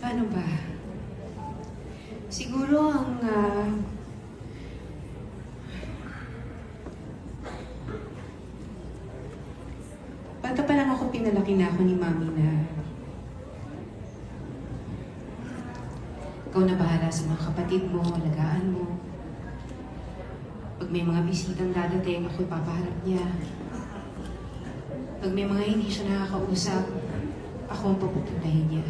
Paano ba? Siguro ang... ah, bata pa lang ako pinalaki na ako ni Mami na ikaw na bahala sa mga kapatid mo, alagaan mo. Pag may mga bisitang dadating, ako ipapaharap niya. Pag may mga hindi siya nakakausap, ako ang papupuntahin niya.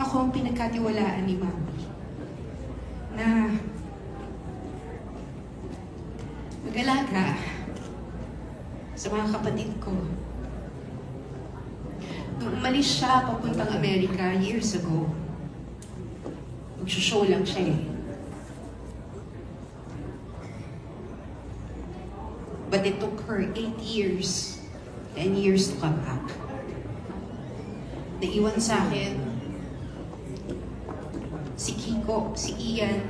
Ako ang pinagkatiwalaan ni Mami na mag-alaga sa mga kapatid ko. Nung umalis siya papuntang Amerika years ago, mag-show lang siya eh. But it took her 8 years, 10 years to come back. Naiwan sa akin si Kiko, si Ian,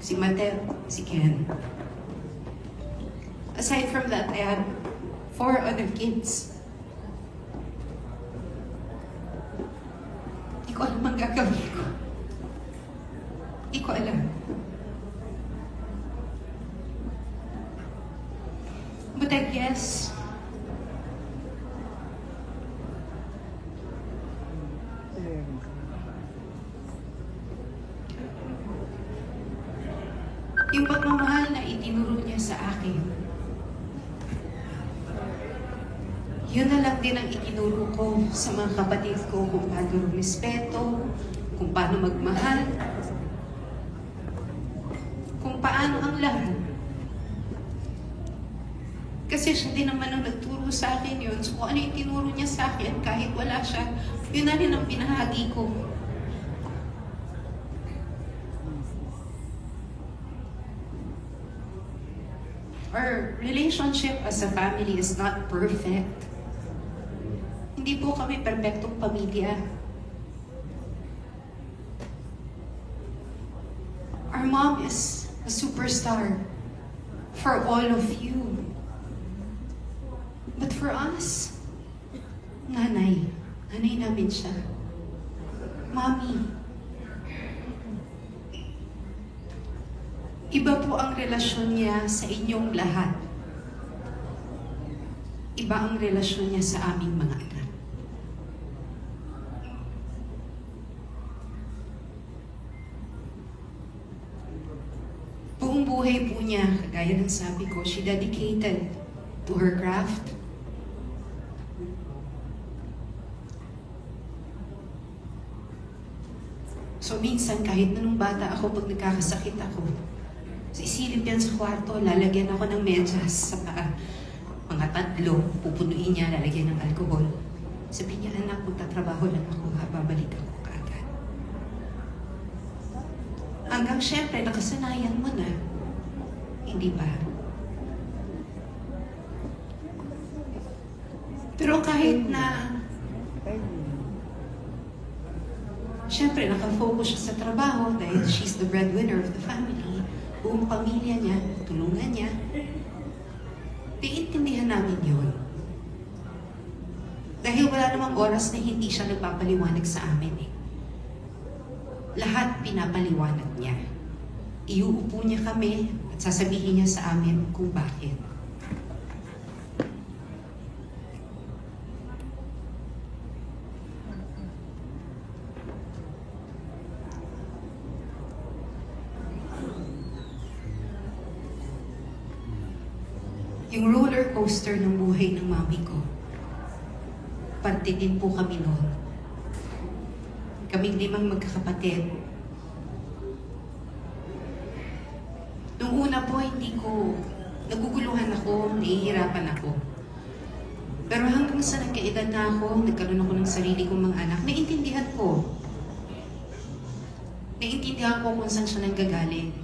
si Mateo, si Ken. Aside from that, I had four other kids. Hindi ko alam ang gagawin ko. Hindi ko alam. I guess, yung pagmamahal na itinuro niya sa akin, yun na lang din ang itinuro ko sa mga kapatid ko kung paano respeto, kung paano magmahal, kung paano ang lahat. Kasi siya din naman ang nagturo sa akin yun. So kung ano yung tinuro niya sa akin, kahit wala siya, yun na rin ang pinahagi ko. Our relationship as a family is not perfect. Hindi po kami perfectong pamilya. Our mom is a superstar for all of you. For us, nanay, nanay namin siya. Mommy, Iba po ang relasyon niya sa inyong lahat. Iba ang relasyon niya sa aming mga anak. Buhay po niya, kagaya ng sabi ko, she dedicated to her craft. So minsan, kahit na nung bata ako, pag nagkakasakit ako, So isilip yan sa kwarto, lalagyan ako ng medyas sa paa. Mga tatlo, pupunuin niya, lalagyan ng alkohol. Sabi niya, anak, magtatrabaho lang ako, ha, babalik ako kaagad. Hanggang syempre, nakasanayan mo na. Hindi ba? Pero kahit na Siyempre, nakafocus siya sa trabaho dahil she's the breadwinner of the family. Buong pamilya niya, tulungan niya. Piintindihan namin yun. Dahil wala namang oras na hindi siya nagpapaliwanag sa amin eh. Lahat pinapaliwanag niya. Iuupo niya kami at sasabihin niya sa amin kung bakit. Coaster ng buhay ng mami ko, parte po kami noon. Kaming limang magkakapatid. Nung una po, hindi ko, naguguluhan ako, nahihirapan ako. Pero hanggang sa nagkaedad na ako, nagkaroon ako ng sarili kong mga anak, naiintindihan ko. Naiintindihan ko kung saan siya nanggagaling.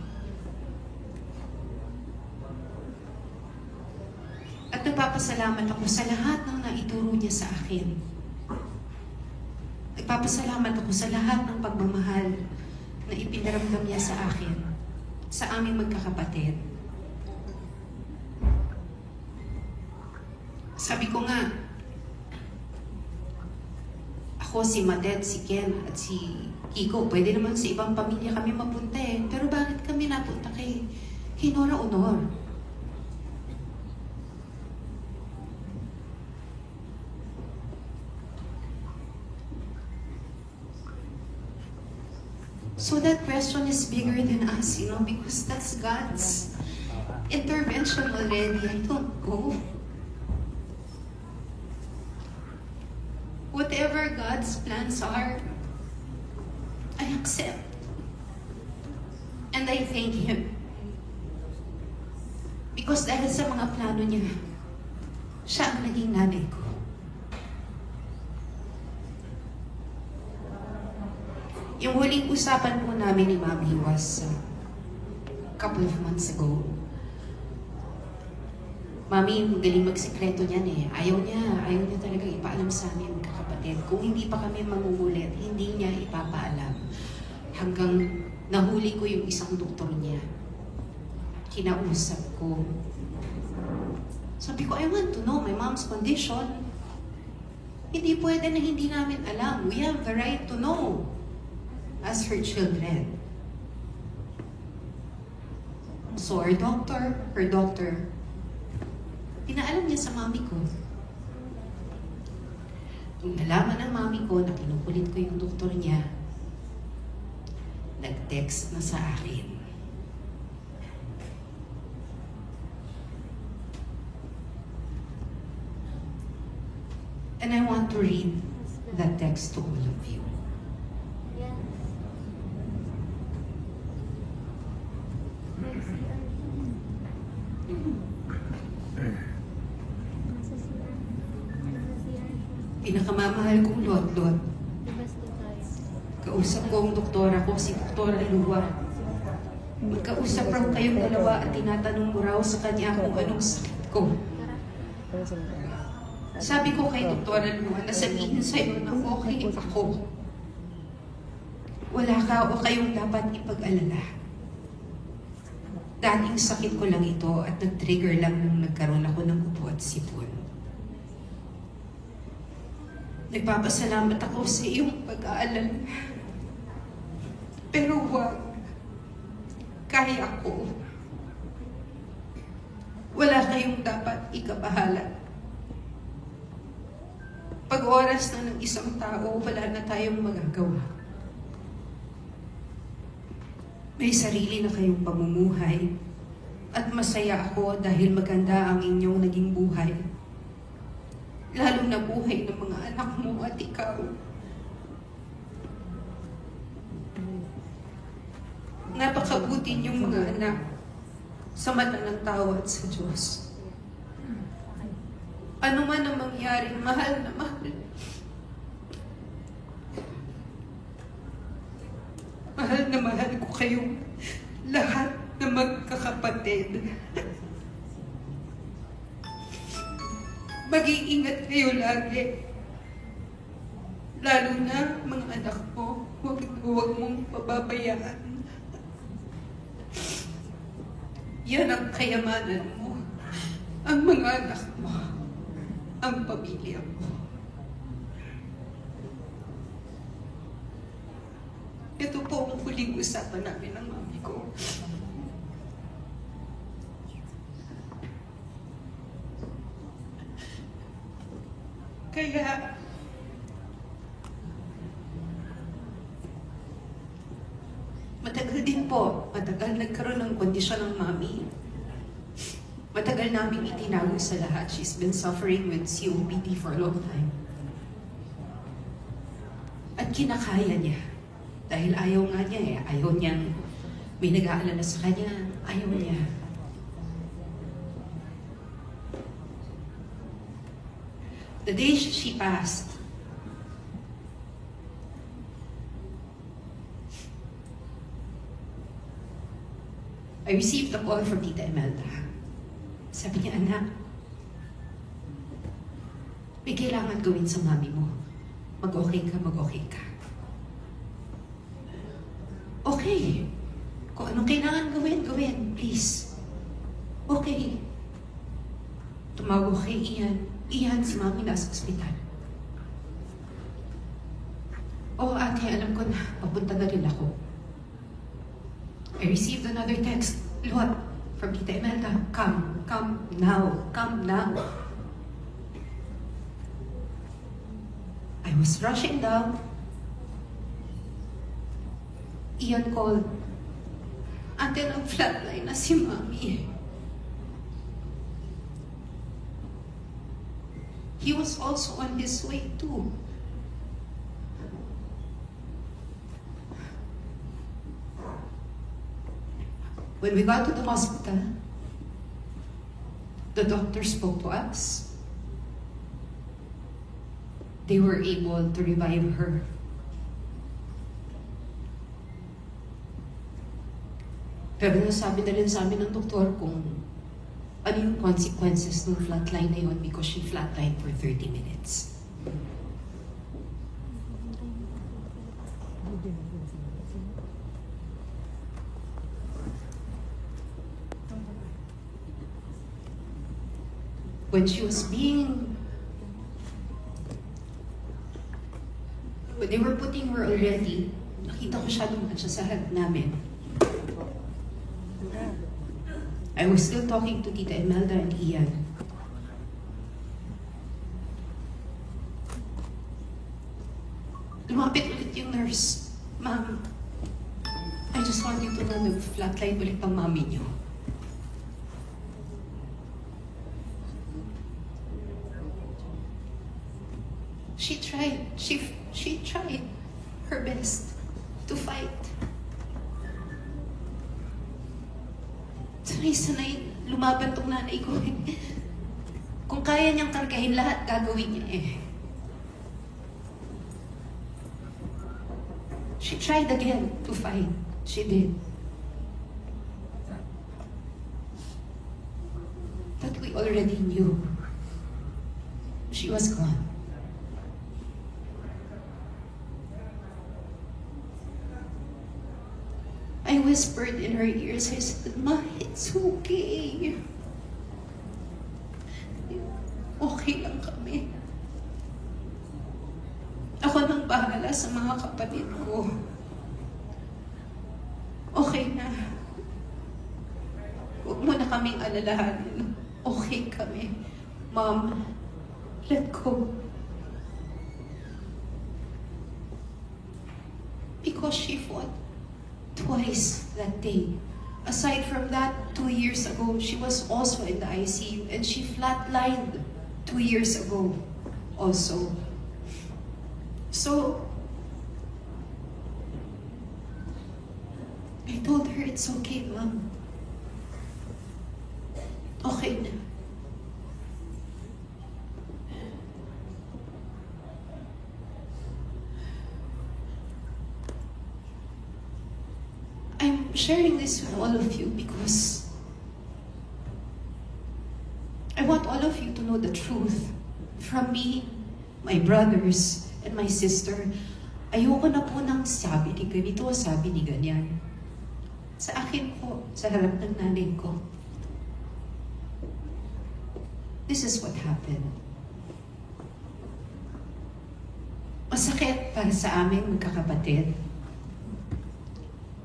At nagpapasalamat ako sa lahat ng naituro niya sa akin. Nagpapasalamat ako sa lahat ng pagmamahal na ipinaramdam niya sa akin, sa aming magkakapatid. Sabi ko nga, ako, si Madet, si Ken, at si Kiko, pwede naman sa ibang pamilya kami mapunta eh. Pero bakit kami napunta kay, kay Nora Honor? So that question is bigger than us, you know, because that's God's intervention already. I don't go. Whatever God's plans are, I accept. And I thank Him. Because dahil sa mga plano niya, siya ang naging nanay ko. Yung huling usapan po namin ni Mami was a couple of months ago. Mami, magaling magsikreto niyan eh. Ayaw niya, ayaw niya talaga ipaalam sa amin kakapatid. Kung hindi pa kami mangungulit, hindi niya ipapaalam. Hanggang nahuli ko yung isang doktor niya. Kinausap ko. Sabi ko, I want to know my mom's condition. Hindi pwede na hindi namin alam. We have the right to know as her children. So our doctor, her doctor, pinaalam niya sa mami ko. Nung nalaman ng mami ko na kinukulit ko yung doktor niya, nag-text na sa akin. And I want to read that text to all of you. Pinakamamahal kong lot-lot. Kausap ko ang doktora ko, si Doktora Lua. Magkausap raw kayong dalawa at tinatanong mo raw sa kanya kung anong sakit ko. Sabi ko kay Doktora Lua na sabihin sa'yo na okay ako. Wala ka o kayong dapat ipag-alala. Dating sakit ko lang ito at nag-trigger lang nung nagkaroon ako ng upo at sipon. Nagpapasalamat ako sa iyong pag-aalala. Pero wag. Kaya ko. Wala kayong dapat ikabahala. Pag oras na ng isang tao, wala na tayong magagawa. May sarili na kayong pamumuhay. At masaya ako dahil maganda ang inyong naging buhay. Lalo na buhay ng mga anak mo at ikaw. Napakabuti niyong mga anak sa mata ng tao at sa Diyos. Ano man ang mangyari, mahal na mahal. Mahal na mahal ko kayong lahat na magkakapatid. Mag-iingat kayo lagi. Lalo na mga anak mo, huwag, huwag mong pababayaan. Yan ang kayamanan mo. Ang mga anak mo. Ang pamilya mo. Ito po ang huling usapan namin ng mami ko. Kaya, matagal din po, matagal nagkaroon ng kondisyon ng mami. Matagal namin itinago sa lahat. She's been suffering with COPD for a long time. At kinakaya niya. Dahil ayaw nga niya eh. Ayaw niyang may nag-aalala sa kanya. Ayaw niya. The day she passed, I received a call from Tita Imelda. Sabi niya, anak, may kailangan gawin sa mami mo. Mag-okay ka, mag-okay ka. Okay. Kung anong kailangan gawin, gawin. Please. Okay. Tumawag kay Ian. Ian, si Mami nasa ospital. Oh, ate, alam ko na. Papunta na rin ako. I received another text. Luhat, from Tita Imelda. Come, come now, come now. I was rushing down. Ian called. Ate, nag-flatline na si. He was also on his way too. When we got to the hospital, the doctor spoke to us. They were able to revive her. Pero nasabi na rin sa amin ng doktor kung ano yung consequences ng flatline na yun because she flatlined for 30 minutes. When she was being when they were putting her already, nakita ko siya dumaan siya sa harap namin. I was still talking to Tita Imelda and Ian. Lumapit ulit yung nurse. Ma'am, I just want you to know nag-flatline ulit ang mami niyo. She tried, she, she tried her best to fight. Sanay-sanay, lumaban tong nanay ko. Kung kaya niyang kargahin lahat, gagawin niya eh. She tried again to fight. She did. But we already knew. She was gone. I whispered in her ears, I said, Ma, it's okay. Lang kami. Ako nang bahala sa mga kapatid ko. Okay na. Huwag mo na kaming alalahanin. Okay kami. Mom, let go. Because she fought twice that day. Aside from that, two years ago, she was also in the ICU and she flatlined two years ago also. So, I told her it's okay, mom. Okay na. I'm sharing this with all of you because all of you to know the truth from me, my brothers, and my sister. Ayoko na po ng sabi ni ganito, sabi ni ganyan. Sa akin po, sa harap ng nanay ko. This is what happened. Masakit para sa aming magkakapatid.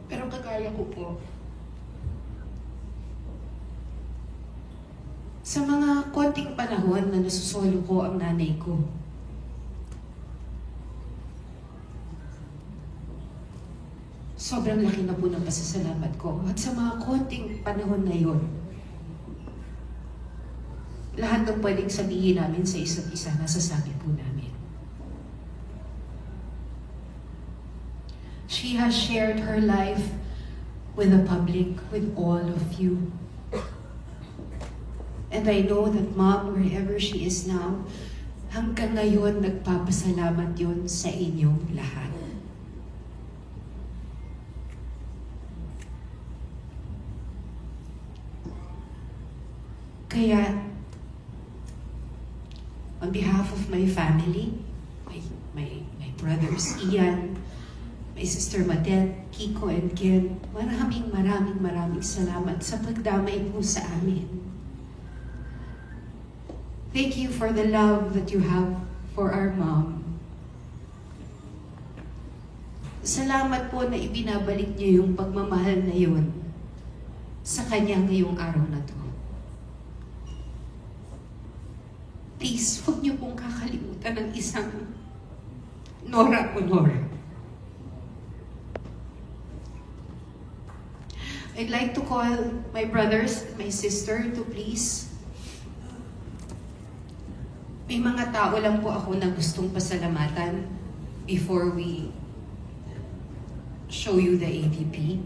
Pero kagaya ko po, sa mga konting panahon na nasusolo ko ang nanay ko, sobrang laki na po ng pasasalamat ko. At sa mga konting panahon na yon, lahat ng pwedeng sabihin namin sa isa't isa, nasasabi po namin. She has shared her life with the public, with all of you. And I know that mom, wherever she is now, hanggang ngayon nagpapasalamat yon sa inyong lahat. Kaya, on behalf of my family, my, my, my brothers, Ian, my sister Madet, Kiko, and Ken, maraming maraming maraming salamat sa pagdamay po sa amin. Thank you for the love that you have for our mom. Salamat po na ibinabalik niyo yung pagmamahal na yun sa kanya ngayong araw na to. Please, huwag niyo pong kakalimutan ng isang Nora Honor. I'd like to call my brothers and my sister to please. May mga tao lang po ako na gustong pasalamatan before we show you the AVP.